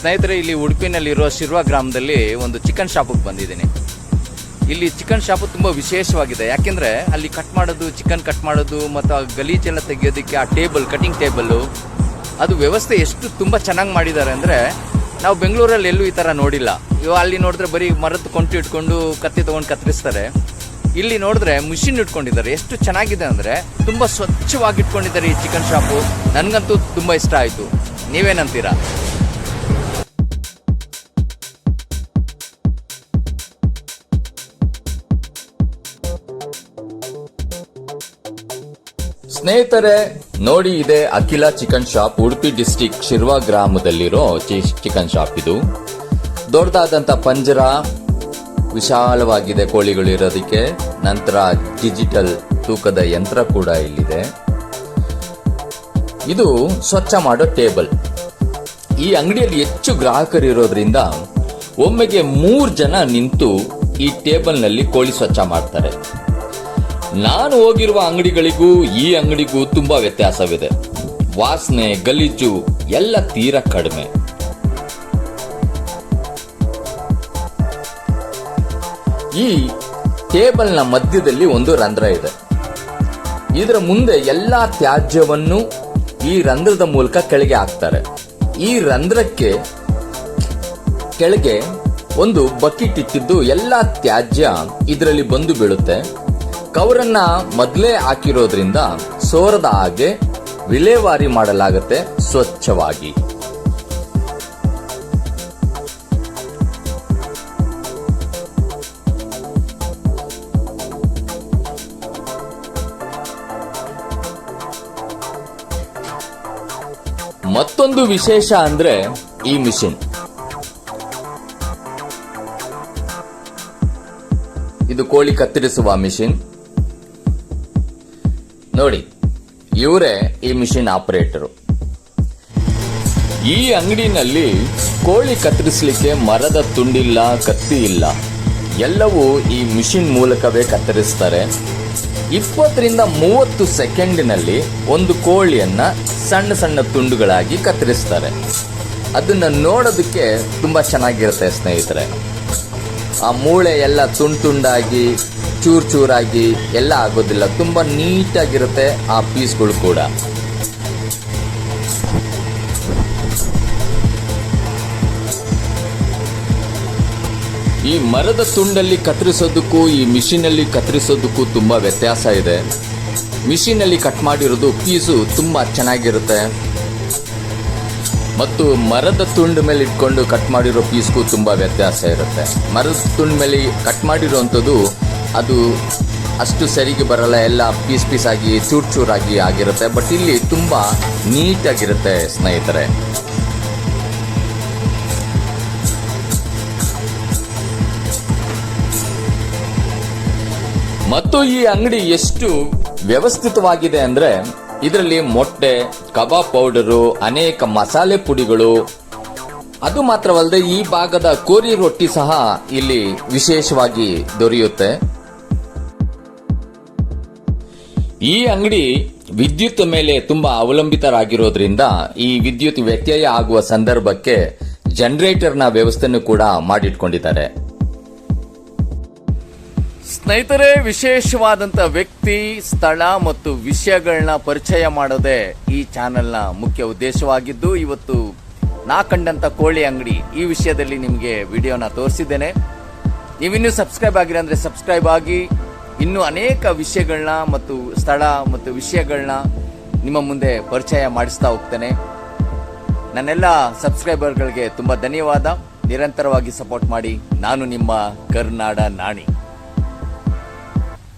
ಸ್ನೇಹಿತರೆ, ಇಲ್ಲಿ ಉಡುಪಿನಲ್ಲಿರೋ ಶಿರ್ವಾ ಗ್ರಾಮದಲ್ಲಿ ಒಂದು ಚಿಕನ್ ಶಾಪಿಗೆ ಬಂದಿದ್ದೀನಿ. ಇಲ್ಲಿ ಚಿಕನ್ ಶಾಪು ತುಂಬ ವಿಶೇಷವಾಗಿದೆ. ಯಾಕೆಂದರೆ ಅಲ್ಲಿ ಕಟ್ ಮಾಡೋದು ಚಿಕನ್ ಕಟ್ ಮಾಡೋದು, ಮತ್ತು ಆ ಗಲೀಜೆಲ್ಲ ತೆಗೆಯೋದಕ್ಕೆ ಆ ಟೇಬಲ್ ಕಟಿಂಗ್ ಟೇಬಲ್ಲು ಅದು ವ್ಯವಸ್ಥೆ ಎಷ್ಟು ತುಂಬ ಚೆನ್ನಾಗಿ ಮಾಡಿದ್ದಾರೆ ಅಂದರೆ, ನಾವು ಬೆಂಗಳೂರಲ್ಲಿ ಎಲ್ಲೂ ಈ ಥರ ನೋಡಿಲ್ಲ. ಇವಾಗ ಅಲ್ಲಿ ನೋಡಿದ್ರೆ ಬರೀ ಮರದ ಕೊಂಟು ಇಟ್ಕೊಂಡು ಕತ್ತಿ ತೊಗೊಂಡು ಕತ್ತರಿಸ್ತಾರೆ. ಇಲ್ಲಿ ನೋಡಿದ್ರೆ ಮಿಷಿನ್ ಇಟ್ಕೊಂಡಿದ್ದಾರೆ. ಎಷ್ಟು ಚೆನ್ನಾಗಿದೆ ಅಂದರೆ, ತುಂಬ ಸ್ವಚ್ಛವಾಗಿ ಇಟ್ಕೊಂಡಿದ್ದಾರೆ ಈ ಚಿಕನ್ ಶಾಪು ನನಗಂತೂ ತುಂಬ ಇಷ್ಟ ಆಯಿತು. ನೀವೇನಂತೀರಾ? ಸ್ನೇಹಿತರೆ, ನೋಡಿ ಇದೆ Akhila chicken shop, Udupi district Shirva ಗ್ರಾಮದಲ್ಲಿರೋ chicken shop ಇದು. ದೊಡ್ಡದಾದಂತ ಪಂಜರ, ವಿಶಾಲವಾಗಿದೆ ಕೋಳಿಗಳು ಇರೋದಕ್ಕೆ. ನಂತರ ಡಿಜಿಟಲ್ ತೂಕದ ಯಂತ್ರ ಕೂಡ ಇಲ್ಲಿದೆ. ಇದು ಸ್ವಚ್ಛ ಮಾಡೋ ಟೇಬಲ್. ಈ ಅಂಗಡಿಯಲ್ಲಿ ಹೆಚ್ಚು ಗ್ರಾಹಕರು ಇರೋದ್ರಿಂದ ಒಮ್ಮೆಗೆ ಮೂರು ಜನ ನಿಂತು ಈ ಟೇಬಲ್ನಲ್ಲಿ ಕೋಳಿ ಸ್ವಚ್ಛ ಮಾಡ್ತಾರೆ. ನಾನು ಹೋಗಿರುವ ಅಂಗಡಿಗಳಿಗೂ ಈ ಅಂಗಡಿಗೂ ತುಂಬಾ ವ್ಯತ್ಯಾಸವಿದೆ. ವಾಸನೆ, ಗಲೀಜು ಎಲ್ಲ ತೀರ ಕಡಿಮೆ. ಈ ಟೇಬಲ್ನ ಮಧ್ಯದಲ್ಲಿ ಒಂದು ರಂಧ್ರ ಇದೆ. ಇದರ ಮುಂದೆ ಎಲ್ಲಾ ತ್ಯಾಜ್ಯವನ್ನು ಈ ರಂಧ್ರದ ಮೂಲಕ ಕೆಳಗೆ ಹಾಕ್ತಾರೆ. ಈ ರಂಧ್ರಕ್ಕೆ ಕೆಳಗೆ ಒಂದು ಬಕೆಟ್ ಇಟ್ಟಿದ್ದು ಎಲ್ಲ ತ್ಯಾಜ್ಯ ಇದರಲ್ಲಿ ಬಂದು ಬೀಳುತ್ತೆ. ಕವರನ್ನ ಮೊದಲೇ ಹಾಕಿರೋದ್ರಿಂದ ಸೋರದ ಹಾಗೆ ವಿಲೇವಾರಿ ಮಾಡಲಾಗುತ್ತೆ ಸ್ವಚ್ಛವಾಗಿ. ಮತ್ತೊಂದು ವಿಶೇಷ ಅಂದ್ರೆ ಈ ಮಿಷಿನ್. ಇದು ಕೋಳಿ ಕತ್ತರಿಸುವ ಮಿಷಿನ್. ನೋಡಿ, ಇವರೇ ಈ ಮಿಷಿನ್ ಆಪರೇಟರು. ಈ ಅಂಗಡಿನಲ್ಲಿ ಕೋಳಿ ಕತ್ತರಿಸಲಿಕ್ಕೆ ಮರದ ತುಂಡಿಲ್ಲ, ಕತ್ತಿ ಇಲ್ಲ. ಎಲ್ಲವೂ ಈ ಮಿಷಿನ್ ಮೂಲಕವೇ ಕತ್ತರಿಸ್ತಾರೆ. ಇಪ್ಪತ್ತರಿಂದ ಮೂವತ್ತು ಸೆಕೆಂಡಿನಲ್ಲಿ ಒಂದು ಕೋಳಿಯನ್ನು ಸಣ್ಣ ಸಣ್ಣ ತುಂಡುಗಳಾಗಿ ಕತ್ತರಿಸ್ತಾರೆ. ಅದನ್ನು ನೋಡೋದಕ್ಕೆ ತುಂಬ ಚೆನ್ನಾಗಿರುತ್ತೆ ಸ್ನೇಹಿತರೆ. ಆ ಮೂಳೆ ಎಲ್ಲ ತುಂಡು ತುಂಡಾಗಿ ಚೂರ್ ಚೂರಾಗಿ ಎಲ್ಲ ಆಗೋದಿಲ್ಲ. ತುಂಬ ನೀಟಾಗಿರುತ್ತೆ ಆ ಪೀಸ್ಗಳು ಕೂಡ. ಈ ಮರದ ತುಂಡಲ್ಲಿ ಕತ್ತರಿಸೋದಕ್ಕೂ, ಈ ಮಿಷಿನಲ್ಲಿ ಕತ್ತರಿಸೋದಕ್ಕೂ ತುಂಬಾ ವ್ಯತ್ಯಾಸ ಇದೆ. ಮಿಷಿನಲ್ಲಿ ಕಟ್ ಮಾಡಿರೋದು ಪೀಸು ತುಂಬಾ ಚೆನ್ನಾಗಿರುತ್ತೆ. ಮತ್ತು ಮರದ ತುಂಡು ಮೇಲೆ ಇಟ್ಕೊಂಡು ಕಟ್ ಮಾಡಿರೋ ಪೀಸ್ಗೂ ತುಂಬಾ ವ್ಯತ್ಯಾಸ ಇರುತ್ತೆ. ಮರದ ತುಂಡು ಮೇಲೆ ಕಟ್ ಮಾಡಿರೋಂಥದ್ದು ಅದು ಅಷ್ಟು ಸರಿಗೆ ಬರಲ್ಲ, ಎಲ್ಲ ಪೀಸ್ ಪೀಸ್ ಆಗಿ, ಚೂರ್ ಚೂರಾಗಿ ಆಗಿರುತ್ತೆ. ಬಟ್ ಇಲ್ಲಿ ತುಂಬ ನೀಟಾಗಿರುತ್ತೆ ಸ್ನೇಹಿತರೆ. ಮತ್ತು ಈ ಅಂಗಡಿ ಎಷ್ಟು ವ್ಯವಸ್ಥಿತವಾಗಿದೆ ಅಂದ್ರೆ ಇದರಲ್ಲಿ ಮೊಟ್ಟೆ, ಕಬಾಬ್ ಪೌಡರು, ಅನೇಕ ಮಸಾಲೆ ಪುಡಿಗಳು. ಅದು ಮಾತ್ರವಲ್ಲದೆ ಈ ಭಾಗದ ಕೋರಿ ರೊಟ್ಟಿ ಸಹ ಇಲ್ಲಿ ವಿಶೇಷವಾಗಿ ದೊರೆಯುತ್ತೆ. ಈ ಅಂಗಡಿ ವಿದ್ಯುತ್ ಮೇಲೆ ತುಂಬಾ ಅವಲಂಬಿತರಾಗಿರೋದ್ರಿಂದ ಈ ವಿದ್ಯುತ್ ವ್ಯತ್ಯಯ ಆಗುವ ಸಂದರ್ಭಕ್ಕೆ ಜನರೇಟರ್ನ ವ್ಯವಸ್ಥೆಯನ್ನು ಕೂಡ ಮಾಡಿಟ್ಕೊಂಡಿದ್ದಾರೆ. ಸ್ನೇಹಿತರೆ, ವಿಶೇಷವಾದಂತ ವ್ಯಕ್ತಿ, ಸ್ಥಳ ಮತ್ತು ವಿಷಯಗಳನ್ನ ಪರಿಚಯ ಮಾಡೋದೇ ಈ ಚಾನೆಲ್ನ ಮುಖ್ಯ ಉದ್ದೇಶವಾಗಿದ್ದು, ಇವತ್ತು ನಾ ಕಂಡಂತ ಕೋಳಿ ಅಂಗಡಿ ಈ ವಿಷಯದಲ್ಲಿ ನಿಮಗೆ ವಿಡಿಯೋನ ತೋರಿಸಿದ್ದೇನೆ. ನೀವಿನ್ನೂ ಸಬ್ಸ್ಕ್ರೈಬ್ ಆಗಿರಂದ್ರೆ ಅಂದ್ರೆ ಸಬ್ಸ್ಕ್ರೈಬ್ ಆಗಿ ಇನ್ನೂ ಅನೇಕ ವಿಷಯಗಳನ್ನ ಮತ್ತು ಸ್ಥಳ ಮತ್ತು ವಿಷಯಗಳನ್ನ ನಿಮ್ಮ ಮುಂದೆ ಪರಿಚಯ ಮಾಡಿಸ್ತಾ ಹೋಗ್ತೇನೆ. ನನ್ನೆಲ್ಲ ಸಬ್ಸ್ಕ್ರೈಬರ್ಗಳಿಗೆ ತುಂಬ ಧನ್ಯವಾದ. ನಿರಂತರವಾಗಿ ಸಪೋರ್ಟ್ ಮಾಡಿ. ನಾನು ನಿಮ್ಮ ಕರ್ನಾಡ ನಾಣಿ.